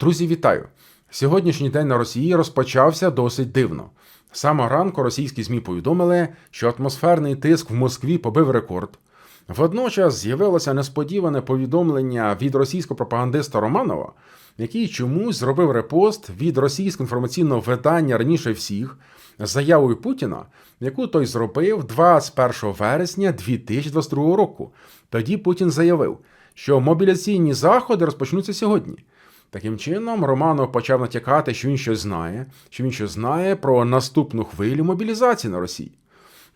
Друзі, вітаю! Сьогоднішній день на Росії розпочався досить дивно. Самого ранку російські ЗМІ повідомили, що атмосферний тиск в Москві побив рекорд. Водночас з'явилося несподіване повідомлення від російського пропагандиста Романова, який чомусь зробив репост від російського інформаційного видання раніше всіх заявою Путіна, яку той зробив 21 вересня 2022 року. Тоді Путін заявив, що мобіляційні заходи розпочнуться сьогодні. Таким чином, Романов почав натякати, що він щось знає, що він щось знає про наступну хвилю мобілізації на Росії.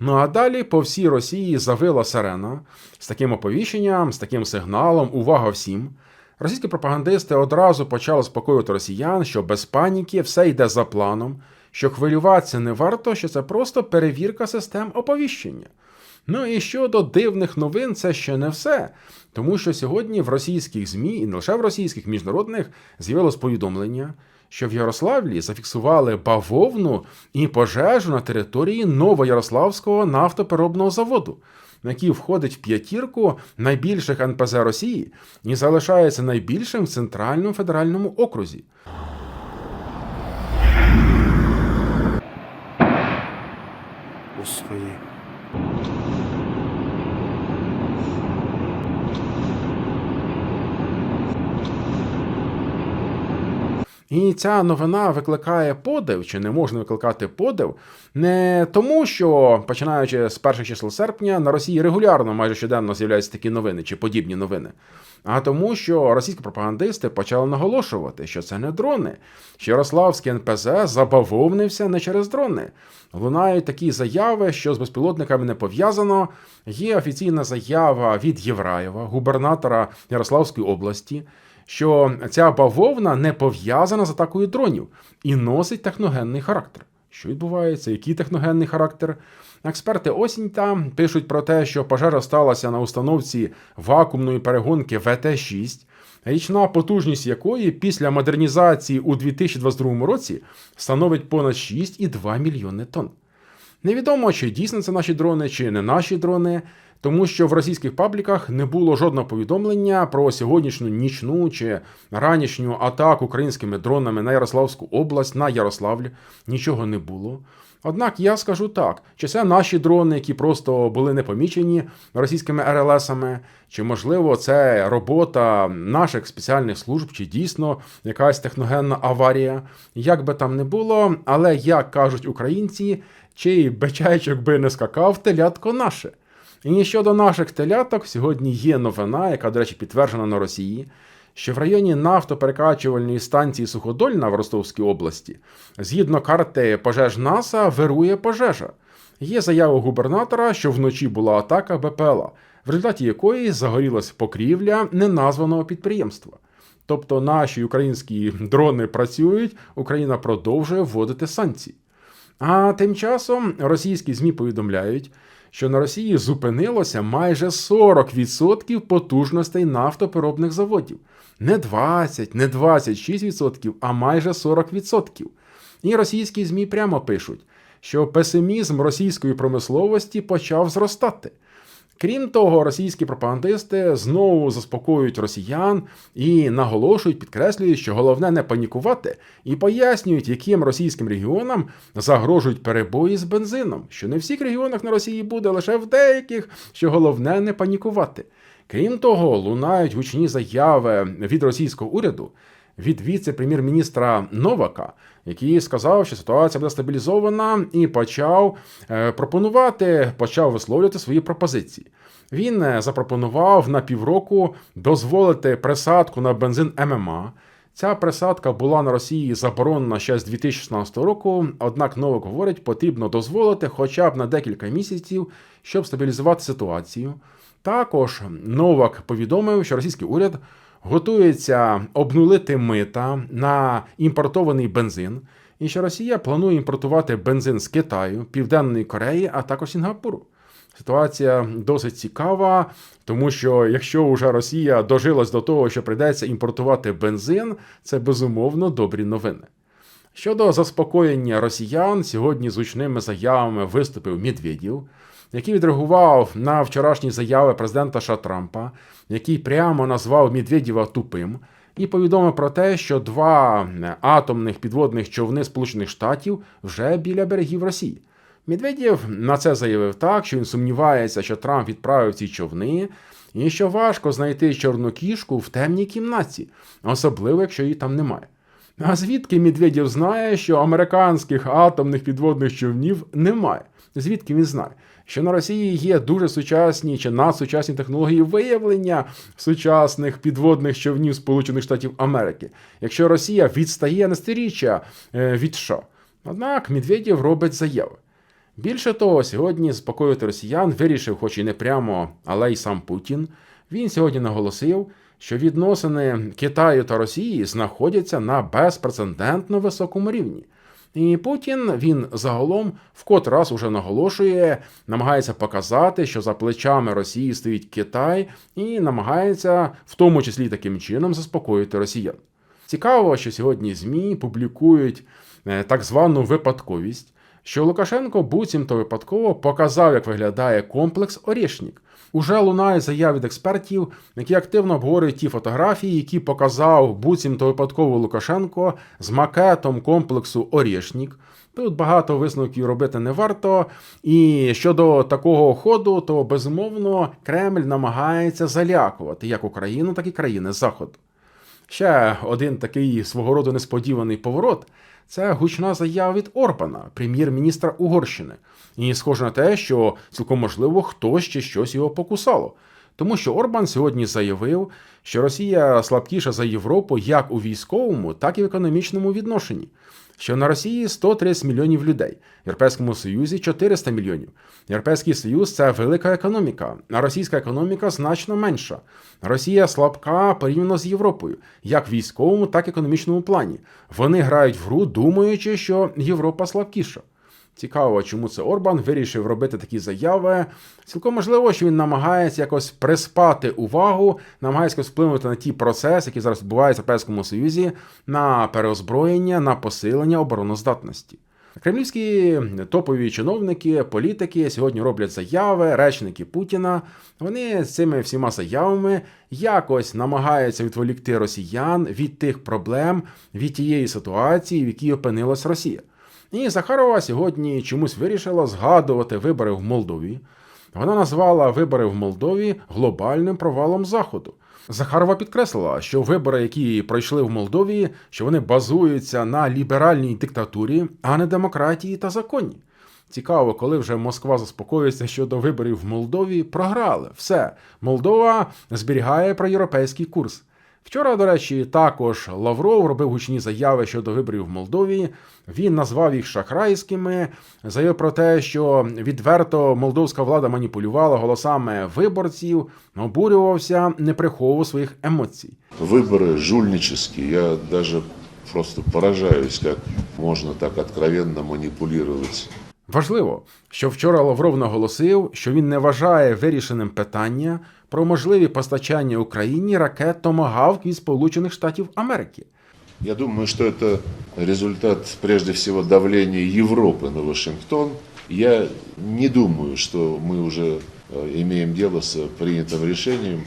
Ну а далі по всій Росії завила сирена з таким оповіщенням, з таким сигналом, увага всім. Російські пропагандисти одразу почали спокоювати росіян, що без паніки все йде за планом, що хвилюватися не варто, що це просто перевірка систем оповіщення. Ну і щодо дивних новин, це ще не все. Тому що сьогодні в російських ЗМІ, і не лише в російських міжнародних, з'явилось повідомлення, що в Ярославлі зафіксували бавовну і пожежу на території Новоярославського нафтопереробного заводу, на який входить в п'ятірку найбільших НПЗ Росії і залишається найбільшим в центральному федеральному окрузі. Господи. І ця новина викликає подив, чи не можна викликати подив, не тому, що починаючи з перших чисел серпня на Росії регулярно майже щоденно з'являються такі новини чи подібні новини, а тому, що російські пропагандисти почали наголошувати, що це не дрони, що Ярославський НПЗ забавовнився не через дрони. Лунають такі заяви, що з безпілотниками не пов'язано. Є офіційна заява від Євраєва, губернатора Ярославської області що ця бавовна не пов'язана з атакою дронів і носить техногенний характер. Що відбувається? Який техногенний характер? Експерти осінь там пишуть про те, що пожежа сталася на установці вакуумної перегонки ВТ-6, річна потужність якої після модернізації у 2022 році становить понад 6,2 мільйони тонн. Невідомо, чи дійсно це наші дрони, чи не наші дрони, тому що в російських пабліках не було жодного повідомлення про сьогоднішню нічну чи ранішню атаку українськими дронами на Ярославську область, на Ярославль. Нічого не було. Однак я скажу так: чи це наші дрони, які просто були не помічені російськими РЛСами, чи можливо це робота наших спеціальних служб, чи дійсно якась техногенна аварія, як би там не було, але як кажуть українці, чий бечайчик би не скакав, телятко наше. І щодо наших теляток, сьогодні є новина, яка, до речі, підтверджена на Росії, що в районі нафтоперекачувальної станції Суходольна в Ростовській області, згідно карти пожеж НАСА, вирує пожежа. Є заява губернатора, що вночі була атака БПЛА, в результаті якої загорілась покрівля неназваного підприємства. Тобто наші українські дрони працюють, Україна продовжує вводити санкції. А тим часом російські ЗМІ повідомляють, що на Росії зупинилося майже 40% потужностей нафтопереробних заводів. Не 20, не 26%, а майже 40%. І російські ЗМІ прямо пишуть, що песимізм російської промисловості почав зростати. Крім того, російські пропагандисти знову заспокоюють росіян і наголошують, підкреслюють, що головне не панікувати, і пояснюють, яким російським регіонам загрожують перебої з бензином, що не в всіх регіонах на Росії буде, лише в деяких, що головне не панікувати. Крім того, лунають гучні заяви від російського уряду. Від віце-прем'єр-міністра Новака, який сказав, що ситуація буде стабілізована, і почав е, пропонувати, почав висловлювати свої пропозиції. Він е, запропонував на півроку дозволити присадку на бензин ММА. Ця присадка була на Росії заборонена ще з 2016 року. Однак Новак говорить, потрібно дозволити хоча б на декілька місяців, щоб стабілізувати ситуацію. Також Новак повідомив, що російський уряд готується обнулити мита на імпортований бензин, і що Росія планує імпортувати бензин з Китаю, Південної Кореї, а також Сінгапуру. Ситуація досить цікава, тому що якщо вже Росія дожилась до того, що прийдеться імпортувати бензин, це безумовно добрі новини. Щодо заспокоєння росіян, сьогодні з гучними заявами виступив Медведєв який відреагував на вчорашні заяви президента США Трампа, який прямо назвав Медведєва тупим. і повідомив про те, що два е, атомних підводних човни Сполучених Штатів вже біля берегів Росії. Медведєв на це заявив так, що він сумнівається, що Трамп відправив ці човни, і що важко знайти чорну кішку в темній кімнаті, особливо якщо її там немає. А звідки Медведєв знає, що американських атомних підводних човнів немає? Звідки він знає? Що на Росії є дуже сучасні чи надсучасні технології виявлення сучасних підводних човнів Сполучених Штатів Америки, якщо Росія відстає на сторіччя е, від США. Однак Медведєв робить заяви. Більше того, сьогодні заспокоїти росіян вирішив, хоч і не прямо, але й сам Путін. Він сьогодні наголосив, що відносини Китаю та Росії знаходяться на безпрецедентно високому рівні. І Путін він загалом вкотре раз уже наголошує, намагається показати, що за плечами Росії стоїть Китай, і намагається в тому числі таким чином заспокоїти росіян. Цікаво, що сьогодні ЗМІ публікують е, так звану випадковість, що Лукашенко буцімто випадково показав, як виглядає комплекс Орішнік. Уже лунає заяв від експертів, які активно обговорюють ті фотографії, які показав буцімто випадково Лукашенко з макетом комплексу Орішнік. Тут багато висновків робити не варто. І щодо такого ходу, то безумовно Кремль намагається залякувати як Україну, так і країни Заходу. Ще один такий свого роду несподіваний поворот це гучна заява від Орбана, прем'єр-міністра Угорщини. І схоже на те, що цілком можливо хтось ще щось його покусало. Тому що Орбан сьогодні заявив, що Росія слабкіша за Європу як у військовому, так і в економічному відношенні. Що на Росії 130 мільйонів людей, в Європейському Союзі 400 мільйонів. Європейський Союз це велика економіка, а російська економіка значно менша. Росія слабка порівняно з Європою, як в військовому, так і економічному плані. Вони грають в гру, думаючи, що Європа слабкіша. Цікаво, чому це Орбан вирішив робити такі заяви. Цілком можливо, що він намагається якось приспати увагу, намагається вплинути на ті процеси, які зараз відбуваються в Європейському Союзі, на переозброєння, на посилення обороноздатності. Кремлівські топові чиновники, політики сьогодні роблять заяви, речники Путіна. Вони з цими всіма заявами якось намагаються відволікти росіян від тих проблем, від тієї ситуації, в якій опинилась Росія. І Захарова сьогодні чомусь вирішила згадувати вибори в Молдові. Вона назвала вибори в Молдові глобальним провалом Заходу. Захарова підкреслила, що вибори, які пройшли в Молдові, що вони базуються на ліберальній диктатурі, а не демократії та законі. Цікаво, коли вже Москва заспокоїться щодо виборів в Молдові, програли все. Молдова зберігає проєвропейський курс. Вчора, до речі, також Лавров робив гучні заяви щодо виборів в Молдові. Він назвав їх шахрайськими, заявив про те, що відверто молдовська влада маніпулювала голосами виборців, обурювався, не приховував своїх емоцій. Выборы жульнические. Я даже просто поражаюсь, как можно так откровенно манипулировать. Важливо, що вчора Лавров наголосив, що він не вважає вирішеним питання про можливі постачання Україні ракет Томагавк від Сполучених Штатів Америки. Я думаю, что это результат прежде всего давления Европы на Вашингтон. Я не думаю, что мы уже э, имеем дело с принятым решением.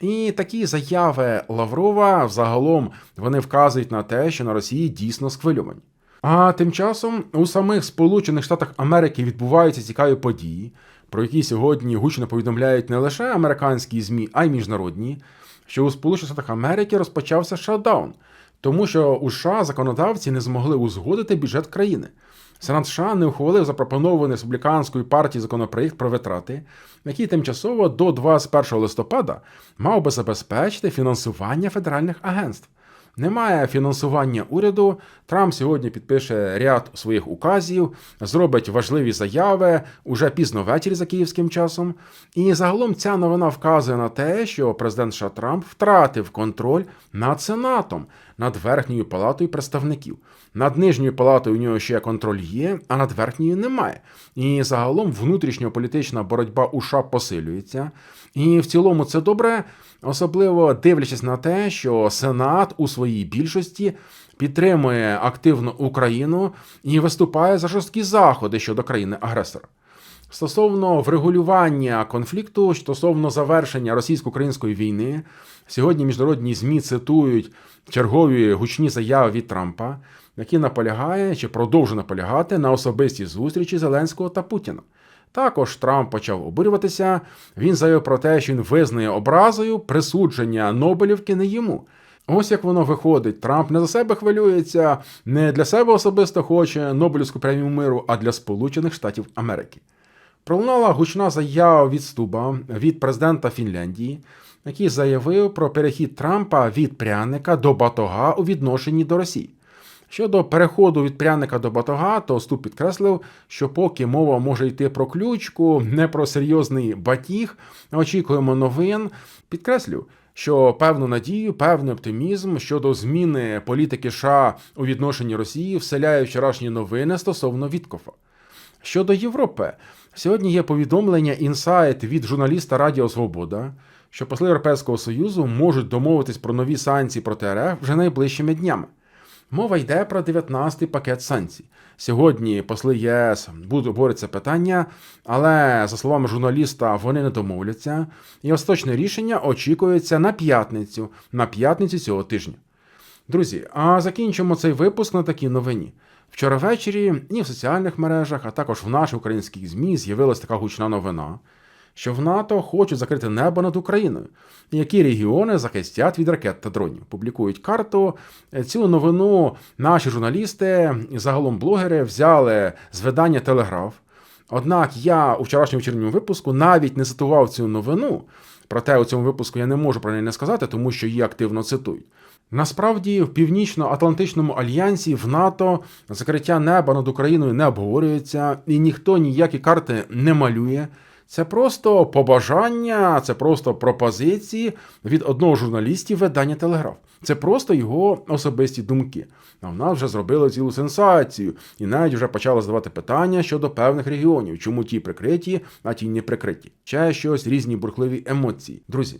І такі заяви Лаврова взагалом вони вказують на те, що на Росії дійсно схвильовані. А тим часом у самих Сполучених Штатах Америки відбуваються цікаві події, про які сьогодні гучно повідомляють не лише американські ЗМІ, а й міжнародні, що у Сполучених Штатах Америки розпочався шатдаун, тому що у США законодавці не змогли узгодити бюджет країни. Сенат США не ухвалив запропонований республіканською партією законопроєкт про витрати, який тимчасово до 21 листопада мав би забезпечити фінансування федеральних агентств. Немає фінансування уряду. Трамп сьогодні підпише ряд своїх указів, зробить важливі заяви уже пізно ввечері за київським часом. І загалом ця новина вказує на те, що президент США Трамп втратив контроль над Сенатом, над верхньою палатою представників. Над нижньою палатою у нього ще контроль є, а над верхньою немає. І загалом внутрішньополітична боротьба у США посилюється. І в цілому це добре, особливо дивлячись на те, що Сенат у своїй більшості підтримує активно Україну і виступає за жорсткі заходи щодо країни-агресора. Стосовно врегулювання конфлікту, стосовно завершення російсько-української війни, сьогодні міжнародні ЗМІ цитують чергові гучні заяви від Трампа, які наполягає чи продовжує наполягати на особистій зустрічі Зеленського та Путіна. Також Трамп почав обурюватися. Він заявив про те, що він визнає образою присудження Нобелівки не йому. Ось як воно виходить. Трамп не за себе хвилюється, не для себе особисто хоче Нобелівську премію миру, а для Сполучених Штатів Америки. Пролунала гучна заява від Стуба від президента Фінляндії, який заявив про перехід Трампа від пряника до батога у відношенні до Росії. Щодо переходу від пряника до батога, то Ступ підкреслив, що поки мова може йти про ключку, не про серйозний батіг, очікуємо новин. Підкреслю, що певну надію, певний оптимізм щодо зміни політики США у відношенні Росії вселяє вчорашні новини стосовно Віткофа. Щодо Європи, сьогодні є повідомлення інсайт від журналіста Радіо Свобода, що посли Європейського Союзу можуть домовитись про нові санкції проти РФ вже найближчими днями. Мова йде про 19-й пакет санкцій. Сьогодні посли ЄС будуть це питання, але за словами журналіста, вони не домовляться, і остаточне рішення очікується на п'ятницю, на п'ятницю цього тижня. Друзі, а закінчимо цей випуск на такій новині. Вчора ввечері і в соціальних мережах, а також в наших українських ЗМІ з'явилася така гучна новина, що в НАТО хочуть закрити небо над Україною, які регіони захистять від ракет та дронів. Публікують карту. Цю новину наші журналісти і загалом блогери взяли з видання Телеграф. Однак я у вчорашньому вечірньому випуску навіть не цитував цю новину. Проте у цьому випуску я не можу про неї не сказати, тому що її активно цитують. Насправді, в Північно-Атлантичному альянсі в НАТО закриття неба над Україною не обговорюється, і ніхто ніякі карти не малює. Це просто побажання, це просто пропозиції від одного з журналістів видання Телеграф. Це просто його особисті думки. А в нас вже зробили цілу сенсацію, і навіть вже почали задавати питання щодо певних регіонів, чому ті прикриті, а ті не прикриті. Ще щось різні бурхливі емоції. Друзі,